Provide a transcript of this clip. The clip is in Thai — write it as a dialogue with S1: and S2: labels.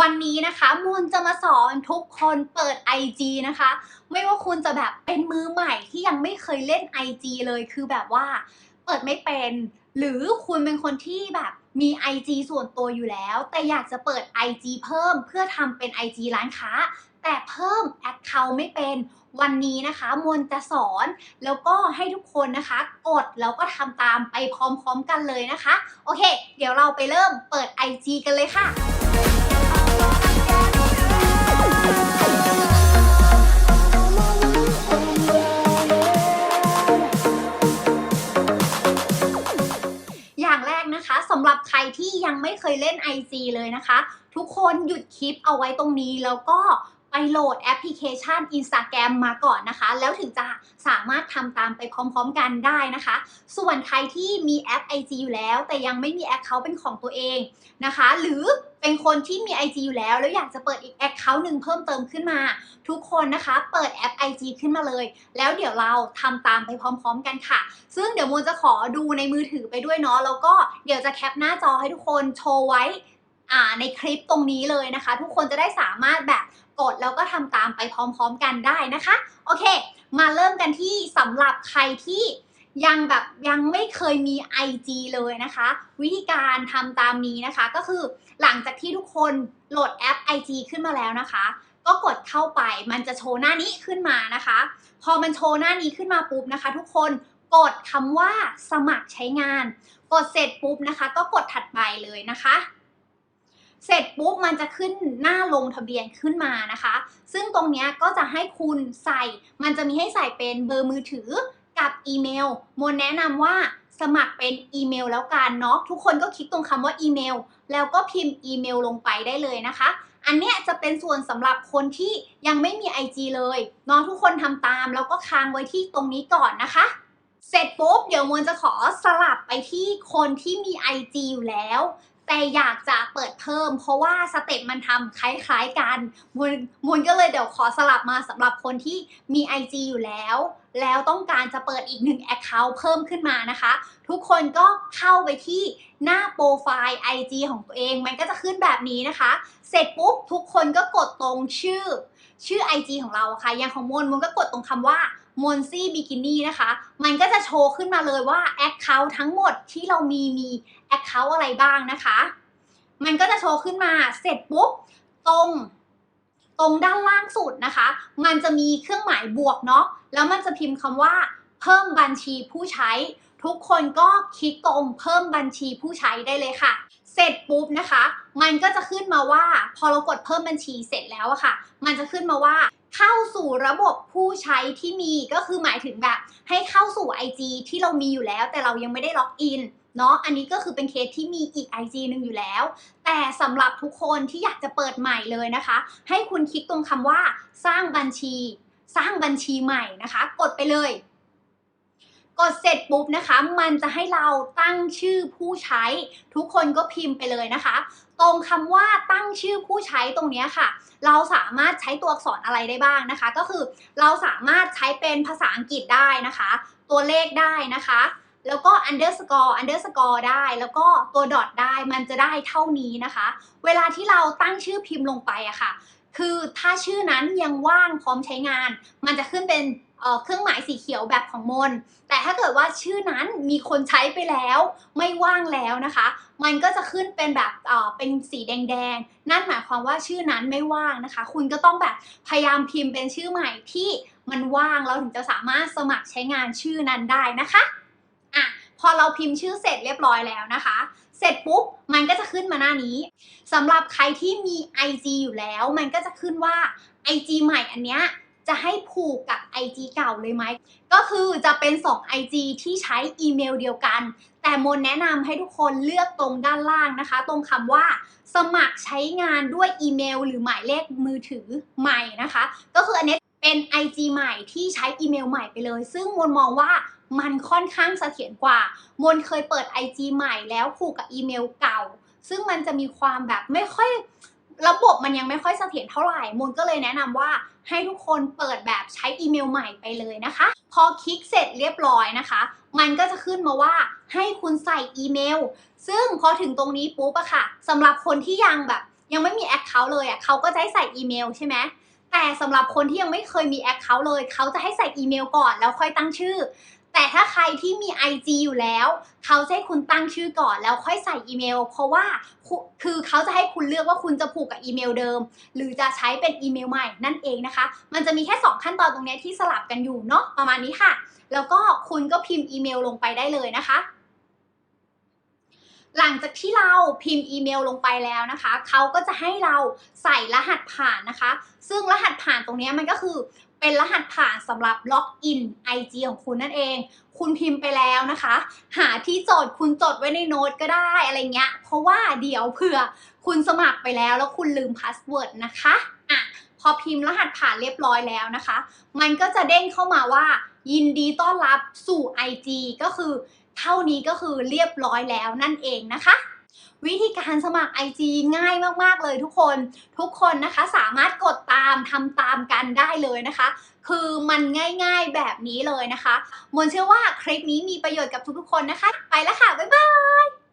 S1: วันนี้นะคะมวลจะมาสอนทุกคนเปิด IG นะคะ ไม่ว่าคุณจะแบบเป็นมือใหม่ที่ยังไม่เคยเล่น IG เลยคือแบบว่าเปิดไม่เป็น หรือคุณเป็นคนที่แบบมี IG ส่วนตัวอยู่แล้ว แต่อยากจะเปิด IG เพิ่มเพื่อทำเป็น IG ร้านค้า แต่เพิ่ม Account ไม่เป็นวันนี้นะคะมวลจะสอนแล้วก็ให้ทุกคนนะคะ กดแล้วก็ทำตามไปพร้อมๆกันเลยนะคะ โอเค เดี๋ยวเราไปเริ่มเปิด IG กันเลยค่ะ อย่างแรกนะคะสำหรับใครที่ยังไม่เคยเล่น IG เลยนะคะ ทุกคนหยุดคลิปเอาไว้ตรงนี้แล้วก็ ไปโหลดแอปพลิเคชัน Instagram มาก่อนนะคะ แล้วถึงจะสามารถทำตามไปพร้อมๆกันได้นะคะ ส่วนใครที่มีแอป IG อยู่แล้ว แต่ยังไม่มีแอคเคาท์เป็นของตัวเองนะคะ หรือเป็นคนที่มี IG อยู่แล้ว แล้วอยากจะเปิดอีกแอคเคาท์หนึ่งเพิ่มเติมขึ้นมา ทุกคนนะคะ เปิดแอป IG ขึ้นมาเลย แล้วเดี๋ยวเราทำตามไปพร้อม ๆ กันค่ะ ซึ่งเดี๋ยวมูลจะขอดูในมือถือไปด้วยเนาะแล้วก็เดี๋ยวจะแคปหน้าจอให้ทุกคนโชว์ไว้ในคลิปตรงนี้เลยนะคะ ทุกคนจะได้สามารถแบบ กดแล้วก็ทำตามไปพร้อมๆกันได้นะคะ โอเค มาเริ่มกันที่สำหรับใครที่ยังแบบยังไม่เคยมี IG เลยนะคะ วิธีการทำตามนี้นะคะก็คือหลังจากที่ทุกคนโหลดแอป IG ขึ้นมาแล้วนะคะ ก็กดเข้าไปมันจะโชว์หน้านี้ขึ้นมานะคะ พอมันโชว์หน้านี้ขึ้นมาปุ๊บนะคะ ทุกคนกดคำว่าสมัครใช้งาน กดเสร็จปุ๊บนะคะ ก็กดถัดไปเลยนะคะ เสร็จปุ๊บมันจะขึ้นหน้าลงทะเบียนขึ้นมานะคะ ซึ่งตรงนี้ก็จะให้คุณใส่ มันจะมีให้ใส่เป็นเบอร์มือถือกับอีเมลมนแนะนำว่าสมัครเป็นอีเมลแล้วกันเนาะทุกคนก็คลิกตรงคำว่าอีเมล แล้วก็พิมพ์อีเมลลงไปได้เลยนะคะ อันเนี้ยจะเป็นส่วนสำหรับคนที่ยังไม่มี IG เลยเนาะทุกคนทำตามแล้วก็ค้างไว้ที่ตรงนี้ก่อนนะคะ เสร็จปุ๊บเดี๋ยวมวลจะขอสลับไปที่คนที่มี IG อยู่แล้ว แต่อยากจะเปิดเพิ่ม เพราะว่าสเต็ปมันทำคล้ายๆกันมวลมวลก็เลยเดี๋ยวขอสลับมาสำหรับคนที่มี IG อยู่แล้ว แล้วต้องการจะเปิดอีกหนึ่ง Account เพิ่มขึ้นมานะคะ ทุกคนก็เข้าไปที่หน้าโปรไฟล์ IG ของตัวเอง มันก็จะขึ้นแบบนี้นะคะ เสร็จปุ๊บทุกคนก็กดตรงชื่อ ชื่อ IG ของเราะค่ะ อย่างของมนมนก็กดตรงคำว่ามนซี่บิกินี่นะคะ มันก็จะโชว์ขึ้นมาเลยว่า Account ทั้งหมดที่เรามีมี Account อะไรบ้างนะคะ มันก็จะโชว์ขึ้นมาเสร็จปุ๊บตรงตรงด้านล่างสุดนะคะ มันจะมีเครื่องหมายบวกเนาะแล้วมันจะพิมพ์คำว่า เพิ่มบัญชีผู้ใช้ ทุกคนก็คลิกตรงเพิ่มบัญชีผู้ใช้ได้เลยค่ะ เสร็จปุ๊บนะคะ มันก็จะขึ้นมาว่า พอเรากดเพิ่มบัญชีเสร็จแล้วอะค่ะ มันจะขึ้นมาว่า เข้าสู่ระบบผู้ใช้ที่มีก็คือหมายถึงแบบ ให้เข้าสู่ IG ที่เรามีอยู่แล้ว แต่เรายังไม่ได้ล็อกอิน เนาะอันนี้ก็คือเป็นเคสที่มีอีก IG หนึ่งอยู่แล้ว แต่สำหรับทุกคนที่อยากจะเปิดใหม่เลยนะคะ ให้คุณคลิกตรงคำว่าสร้างบัญชี สร้างบัญชีใหม่นะคะ กดไปเลย กดเสร็จปุ๊บนะคะ มันจะให้เราตั้งชื่อผู้ใช้ ทุกคนก็พิมพ์ไปเลยนะคะ ตรงคำว่าตั้งชื่อผู้ใช้ตรงนี้ค่ะ เราสามารถใช้ตัวอักษรอะไรได้บ้างนะคะ ก็คือเราสามารถใช้เป็นภาษาอังกฤษได้นะคะ ตัวเลขได้นะคะ แล้วก็ underscore underscore ได้ แล้วก็ตัว dot ได้มันจะได้เท่านี้นะคะ เวลาที่เราตั้งชื่อพิมพ์ลงไปอะค่ะ คือถ้าชื่อนั้นยังว่างพร้อมใช้งาน มันจะขึ้นเป็นเครื่องหมายสีเขียวแบบของมน แต่ถ้าเกิดว่าชื่อนั้นมีคนใช้ไปแล้ว ไม่ว่างแล้วนะคะ มันก็จะขึ้นเป็นแบบเอ่อเป็นสีแดงๆ นั่นหมายความว่าชื่อนั้นไม่ว่างนะคะ คุณก็ต้องแบบพยายามพิมพ์เป็นชื่อใหม่ที่มันว่างเราถึงจะสามารถสมัครใช้งานชื่อนั้นได้นะคะ อะพอเราพิมพ์ชื่อเสร็จเรียบร้อยแล้วนะคะ เสร็จปุ๊บมันก็จะขึ้นมาหน้านี้สำหรับใครที่มี IG อยู่แล้ว มันก็จะขึ้นว่า IG ใหม่อันเนี้ยจะให้ผูกกับ IG เก่าเลยไหม ก็คือจะเป็น 2 IG ที่ใช้อีเมลเดียวกัน แต่มนแนะนำให้ทุกคนเลือกตรงด้านล่างนะคะ ตรงคำว่า สมัครใช้งานด้วยอีเมล หรือหมายเลขมือถือใหม่นะคะ ก็คืออันเนี้ยเป็น IG ใหม่ที่ใช้อีเมลใหม่ไปเลย ซึ่งมนมองว่า มันค่อนข้างเสถียรกว่า มนเคยเปิด IG ใหม่แล้วผูกกับอีเมลเก่า ซึ่งมันจะมีความแบบไม่ค่อยระบบมันยังไม่ค่อยเสถียรเท่าไหร่ มนก็เลยแนะนำว่าให้ทุกคนเปิดแบบใช้อีเมลใหม่ไปเลยนะคะ พอคลิกเสร็จเรียบร้อยนะคะ มันก็จะขึ้นมาว่าให้คุณใส่อีเมล ซึ่งพอถึงตรงนี้ปุ๊บอะค่ะสำหรับคนที่ยังแบบยังไม่มีแอคเคาท์เลยอะเขาก็จะให้ใส่อีเมลใช่ไหมแต่สำหรับคนที่ยังไม่เคยมีแอคเคาท์เลย เขาจะให้ใส่อีเมลก่อนแล้วค่อยตั้งชื่อ แต่ถ้าใครที่มี IG อยู่แล้ว เขาจะให้คุณตั้งชื่อก่อนแล้วค่อยใส่อีเมล เพราะว่าคือเขาจะให้คุณเลือกว่าคุณจะผูกกับอีเมลเดิม หรือจะใช้เป็นอีเมลใหม่นั่นเองนะคะ มันจะมีแค่ 2 ขั้นตอนตรงนี้ที่สลับกันอยู่เนาะประมาณนี้ค่ะ แล้วก็คุณก็พิมพ์อีเมลลงไปได้เลยนะคะหลังจากที่เราพิมพ์อีเมลลงไปแล้วนะคะ เขาก็จะให้เราใส่รหัสผ่านนะคะ ซึ่งรหัสผ่านตรงนี้มันก็คือ เป็นรหัสผ่านสำหรับล็อกอิน IG ของคุณนั่นเอง คุณพิมพ์ไปแล้วนะคะ หาที่จดคุณจดไว้ในโน้ตก็ได้อะไรเงี้ย เพราะว่าเดี๋ยวเผื่อคุณสมัครไปแล้วแล้วคุณลืมพาสเวิร์ดนะคะอะพอพิมพ์รหัสผ่านเรียบร้อยแล้วนะคะ มันก็จะเด้งเข้ามาว่า ยินดีต้อนรับสู่ IG ก็คือ เท่านี้ก็คือเรียบร้อยแล้วนั่นเองนะคะ วิธีการสมัคร IG ง่ายมากๆเลยทุกคน ทุกคนนะคะสามารถกดตามทำตามกันได้เลยนะคะ คือมันง่ายๆแบบนี้เลยนะคะมวลเชื่อว่าคลิปนี้มีประโยชน์กับทุกๆคนนะคะ ไปแล้วค่ะ บ๊ายบาย